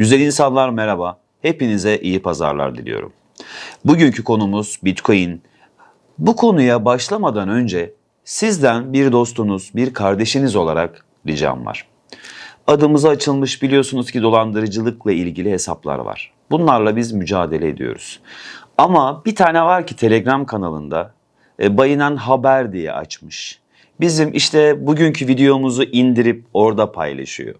Güzel insanlar merhaba. Hepinize iyi pazarlar diliyorum. Bugünkü konumuz Bitcoin. Bu konuya başlamadan önce sizden bir dostunuz, bir kardeşiniz olarak ricam var. Adımıza açılmış biliyorsunuz ki dolandırıcılıkla ilgili hesaplar var. Bunlarla biz mücadele ediyoruz. Ama bir tane var ki Telegram kanalında e, Bayınan Haber diye açmış. Bizim işte bugünkü videomuzu indirip orada paylaşıyor.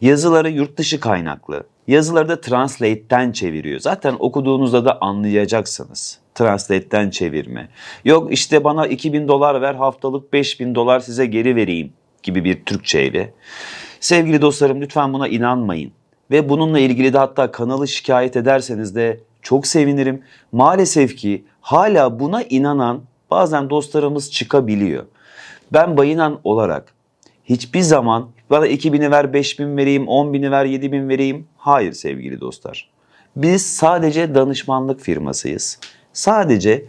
Yazıları yurt dışı kaynaklı. Yazıları da Translate'ten çeviriyor. Zaten okuduğunuzda da anlayacaksınız. Translate'ten çevirme. Yok işte bana 2000 dolar ver haftalık 5000 dolar size geri vereyim gibi bir Türkçeyle. Sevgili dostlarım lütfen buna inanmayın. Ve bununla ilgili de hatta kanalı şikayet ederseniz de çok sevinirim. Maalesef ki hala buna inanan bazen dostlarımız çıkabiliyor. Ben bayınan olarak hiçbir zaman bana 2000'i ver 5000 vereyim, 10.000'i ver 7000 vereyim. Hayır sevgili dostlar. Biz sadece danışmanlık firmasıyız. Sadece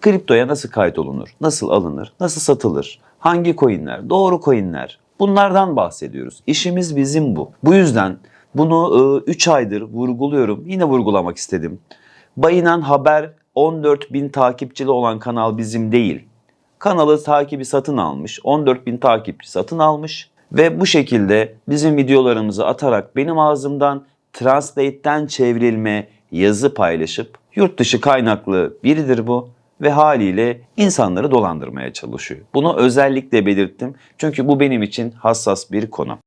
kriptoya nasıl kayıt olunur, nasıl alınır, nasıl satılır, hangi coinler, doğru coinler bunlardan bahsediyoruz. İşimiz bizim bu. Bu yüzden bunu 3 aydır vurguluyorum. Yine vurgulamak istedim. Bayınan Haber 14 bin takipçili olan kanal bizim değil. Kanalı takibi satın almış, 14 bin takipçi satın almış ve bu şekilde bizim videolarımızı atarak benim ağzımdan Translate'ten çevrilme yazı paylaşıp yurt dışı kaynaklı biridir bu ve haliyle insanları dolandırmaya çalışıyor. Bunu özellikle belirttim çünkü bu benim için hassas bir konu.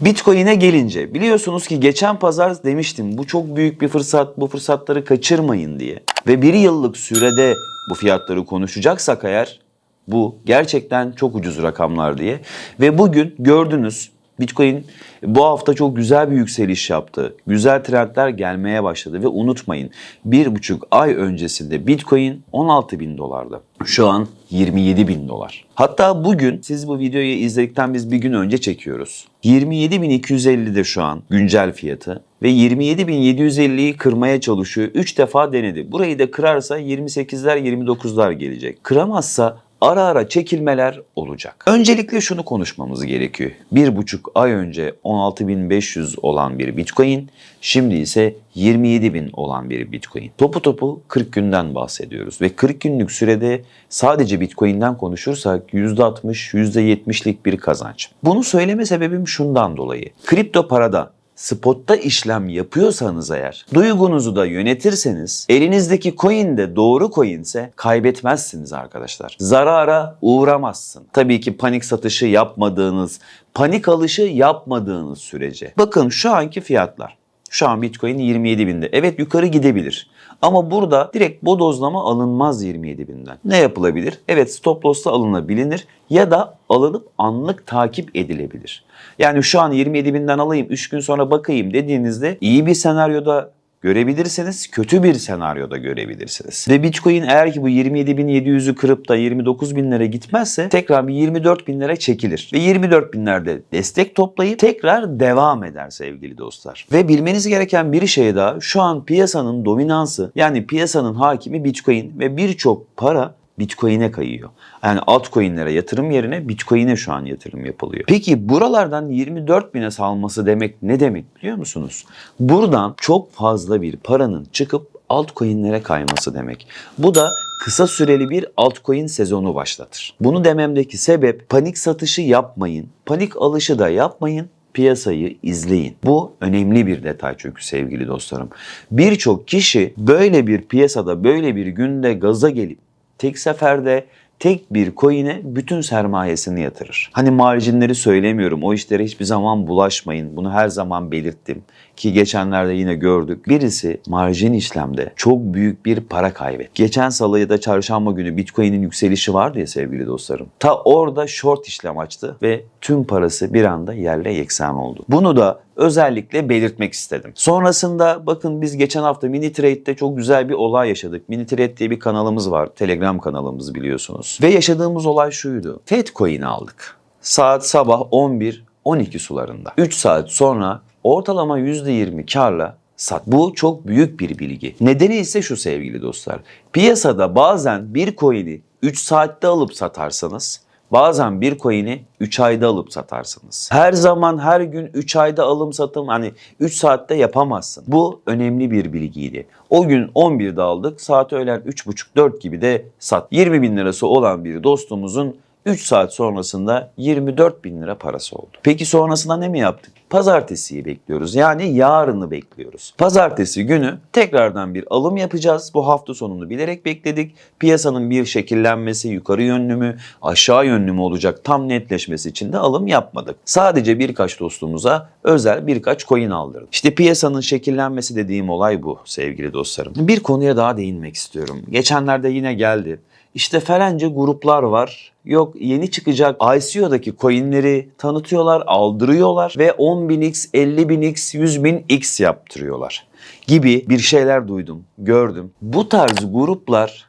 Bitcoin'e gelince biliyorsunuz ki geçen pazar demiştim bu çok büyük bir fırsat bu fırsatları kaçırmayın diye. Ve bir yıllık sürede bu fiyatları konuşacaksak eğer bu gerçekten çok ucuz rakamlar diye. Ve bugün gördünüz Bitcoin bu hafta çok güzel bir yükseliş yaptı. Güzel trendler gelmeye başladı ve unutmayın bir buçuk ay öncesinde Bitcoin 16 bin dolardı. Şu an 27 bin dolar. Hatta bugün siz bu videoyu izledikten biz bir gün önce çekiyoruz. 27.250'de şu an güncel fiyatı ve 27.750'yi kırmaya çalışıyor. 3 defa denedi. Burayı da kırarsa 28'ler 29'lar gelecek. Kıramazsa ara ara çekilmeler olacak. Öncelikle şunu konuşmamız gerekiyor. Bir buçuk ay önce 16.500 olan bir Bitcoin, şimdi ise 27.000 olan bir Bitcoin. Topu topu 40 günden bahsediyoruz ve 40 günlük sürede sadece Bitcoin'den konuşursak %60, %70'lik bir kazanç. Bunu söyleme sebebim şundan dolayı. Kripto parada spotta işlem yapıyorsanız eğer, duygunuzu da yönetirseniz, elinizdeki coin de doğru coinse kaybetmezsiniz arkadaşlar. Zarara uğramazsın. Tabii ki panik satışı yapmadığınız, panik alışı yapmadığınız sürece. Bakın şu anki fiyatlar. Şu an Bitcoin 27 binde. Evet yukarı gidebilir. Ama burada direkt bodozlama alınmaz 27 binden. Ne yapılabilir? Evet stop loss'la alınabilir ya da alınıp anlık takip edilebilir. Yani şu an 27 binden alayım 3 gün sonra bakayım dediğinizde iyi bir senaryoda görebilirsiniz, kötü bir senaryoda görebilirsiniz. Ve Bitcoin eğer ki bu 27.700'ü kırıp da 29 binlere gitmezse tekrar bir 24 binlere çekilir. Ve 24 binlerde destek toplayıp tekrar devam eder sevgili dostlar. Ve bilmeniz gereken bir şey daha şu an piyasanın dominansı yani piyasanın hakimi Bitcoin ve birçok para Bitcoin'e kayıyor. Yani altcoin'lere yatırım yerine Bitcoin'e şu an yatırım yapılıyor. Peki buralardan 24 bine salması demek ne demek biliyor musunuz? Buradan çok fazla bir paranın çıkıp altcoin'lere kayması demek. Bu da kısa süreli bir altcoin sezonu başlatır. Bunu dememdeki sebep panik satışı yapmayın, panik alışı da yapmayın piyasayı izleyin. Bu önemli bir detay çünkü sevgili dostlarım. Birçok kişi böyle bir piyasada böyle bir günde gaza gelip tek seferde tek bir coin'e bütün sermayesini yatırır. Hani marjinleri söylemiyorum. O işlere hiçbir zaman bulaşmayın. Bunu her zaman belirttim. Ki geçenlerde yine gördük. Birisi marjin işlemde çok büyük bir para kaybet. Geçen salı ya da çarşamba günü Bitcoin'in yükselişi vardı ya sevgili dostlarım. Ta orada short işlem açtı ve tüm parası bir anda yerle yeksan oldu. Bunu da özellikle belirtmek istedim. Sonrasında bakın biz geçen hafta Mini Trade'de çok güzel bir olay yaşadık. Mini Trade diye bir kanalımız var. Telegram kanalımız biliyorsunuz. Ve yaşadığımız olay şuydu. Fed coin aldık. Saat sabah 11 12 sularında. 3 saat sonra ortalama %20 karla sat. Bu çok büyük bir bilgi. Nedeni ise şu sevgili dostlar. Piyasada bazen bir coin'i 3 saatte alıp satarsanız Bazen bir coin'i 3 ayda alıp satarsınız. Her zaman her gün 3 ayda alım satım hani 3 saatte yapamazsın. Bu önemli bir bilgiydi. O gün 11'de aldık saat öğlen 3.30-4 gibi de sat. 20 bin lirası olan bir dostumuzun 3 saat sonrasında 24 bin lira parası oldu. Peki sonrasında ne mi yaptık? Pazartesiyi bekliyoruz. Yani yarını bekliyoruz. Pazartesi günü tekrardan bir alım yapacağız. Bu hafta sonunu bilerek bekledik. Piyasanın bir şekillenmesi yukarı yönlü mü aşağı yönlü mü olacak tam netleşmesi için de alım yapmadık. Sadece birkaç dostumuza özel birkaç coin aldırdık. İşte piyasanın şekillenmesi dediğim olay bu sevgili dostlarım. Bir konuya daha değinmek istiyorum. Geçenlerde yine geldi. İşte falanca gruplar var. Yok yeni çıkacak ICO'daki coinleri tanıtıyorlar, aldırıyorlar ve 10.000x, 50.000x, 100.000x yaptırıyorlar gibi bir şeyler duydum, gördüm. Bu tarz gruplar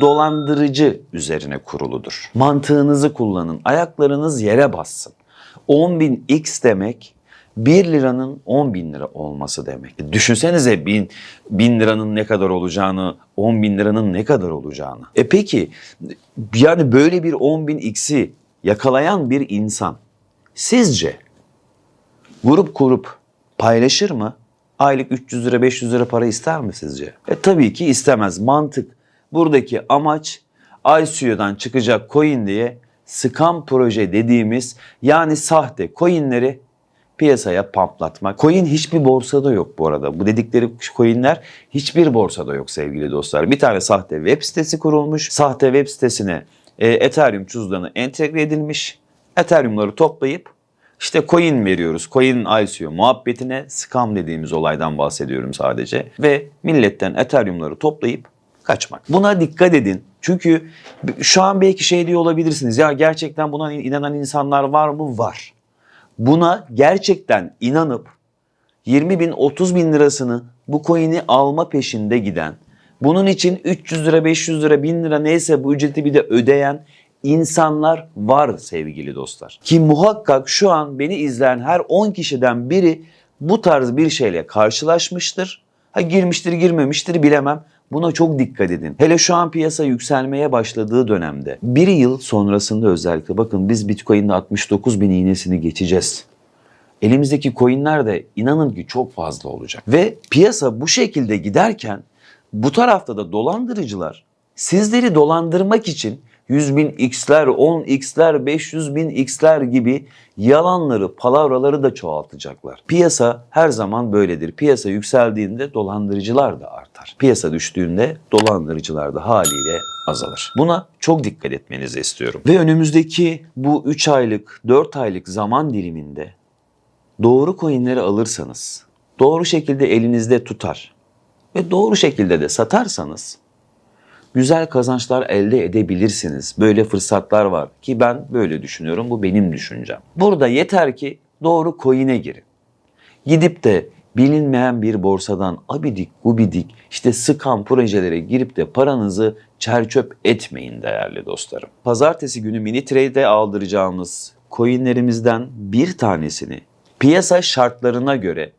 dolandırıcı üzerine kuruludur. Mantığınızı kullanın, ayaklarınız yere bassın. 10.000x demek 1 liranın 10 bin lira olması demek. Düşünsenize bin, bin liranın ne kadar olacağını, 10 bin liranın ne kadar olacağını. E peki yani böyle bir 10 bin x'i yakalayan bir insan sizce grup kurup paylaşır mı? Aylık 300 lira 500 lira para ister mi sizce? E tabii ki istemez. Mantık. Buradaki amaç ICO'dan çıkacak coin diye scam proje dediğimiz yani sahte coinleri piyasaya pamplatmak. Coin hiçbir borsada yok bu arada. Bu dedikleri coinler hiçbir borsada yok sevgili dostlar. Bir tane sahte web sitesi kurulmuş. Sahte web sitesine e, Ethereum cüzdanı entegre edilmiş. Ethereum'ları toplayıp işte coin veriyoruz. Coin ICO muhabbetine scam dediğimiz olaydan bahsediyorum sadece. Ve milletten Ethereum'ları toplayıp kaçmak. Buna dikkat edin. Çünkü şu an belki şey diyor olabilirsiniz. Ya gerçekten buna inanan insanlar var mı? Var buna gerçekten inanıp 20 bin 30 bin lirasını bu coin'i alma peşinde giden, bunun için 300 lira 500 lira 1000 lira neyse bu ücreti bir de ödeyen insanlar var sevgili dostlar. Ki muhakkak şu an beni izleyen her 10 kişiden biri bu tarz bir şeyle karşılaşmıştır. Ha girmiştir girmemiştir bilemem. Buna çok dikkat edin. Hele şu an piyasa yükselmeye başladığı dönemde. Bir yıl sonrasında özellikle bakın biz Bitcoin'de 69 bin iğnesini geçeceğiz. Elimizdeki coinler de inanın ki çok fazla olacak. Ve piyasa bu şekilde giderken bu tarafta da dolandırıcılar sizleri dolandırmak için 100 bin x'ler, 10 x'ler, 500 bin x'ler gibi yalanları, palavraları da çoğaltacaklar. Piyasa her zaman böyledir. Piyasa yükseldiğinde dolandırıcılar da artar. Piyasa düştüğünde dolandırıcılar da haliyle azalır. Buna çok dikkat etmenizi istiyorum. Ve önümüzdeki bu 3 aylık, 4 aylık zaman diliminde doğru coinleri alırsanız, doğru şekilde elinizde tutar ve doğru şekilde de satarsanız güzel kazançlar elde edebilirsiniz. Böyle fırsatlar var ki ben böyle düşünüyorum. Bu benim düşüncem. Burada yeter ki doğru coin'e girin. Gidip de bilinmeyen bir borsadan abidik gubidik işte sıkan projelere girip de paranızı çerçöp etmeyin değerli dostlarım. Pazartesi günü mini trade'e aldıracağımız coinlerimizden bir tanesini piyasa şartlarına göre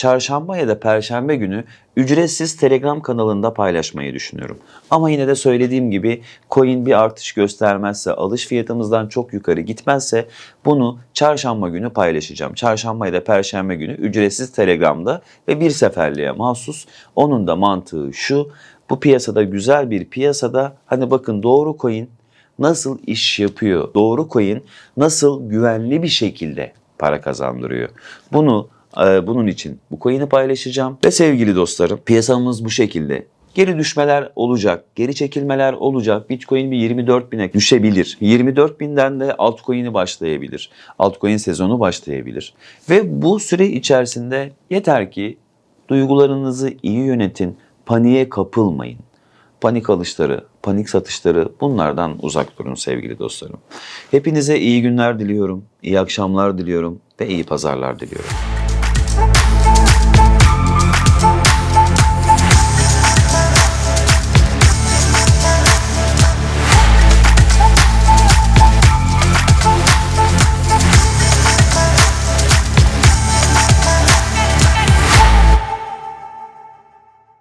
çarşamba ya da perşembe günü ücretsiz Telegram kanalında paylaşmayı düşünüyorum. Ama yine de söylediğim gibi coin bir artış göstermezse, alış fiyatımızdan çok yukarı gitmezse bunu çarşamba günü paylaşacağım. Çarşamba ya da perşembe günü ücretsiz Telegram'da ve bir seferliğe mahsus. Onun da mantığı şu, bu piyasada güzel bir piyasada hani bakın doğru coin nasıl iş yapıyor, doğru coin nasıl güvenli bir şekilde para kazandırıyor. Bunu bunun için bu coin'i paylaşacağım. Ve sevgili dostlarım piyasamız bu şekilde. Geri düşmeler olacak, geri çekilmeler olacak. Bitcoin bir 24 bine düşebilir. 24 binden de altcoin'i başlayabilir. Altcoin sezonu başlayabilir. Ve bu süre içerisinde yeter ki duygularınızı iyi yönetin, paniğe kapılmayın. Panik alışları, panik satışları bunlardan uzak durun sevgili dostlarım. Hepinize iyi günler diliyorum, iyi akşamlar diliyorum ve iyi pazarlar diliyorum.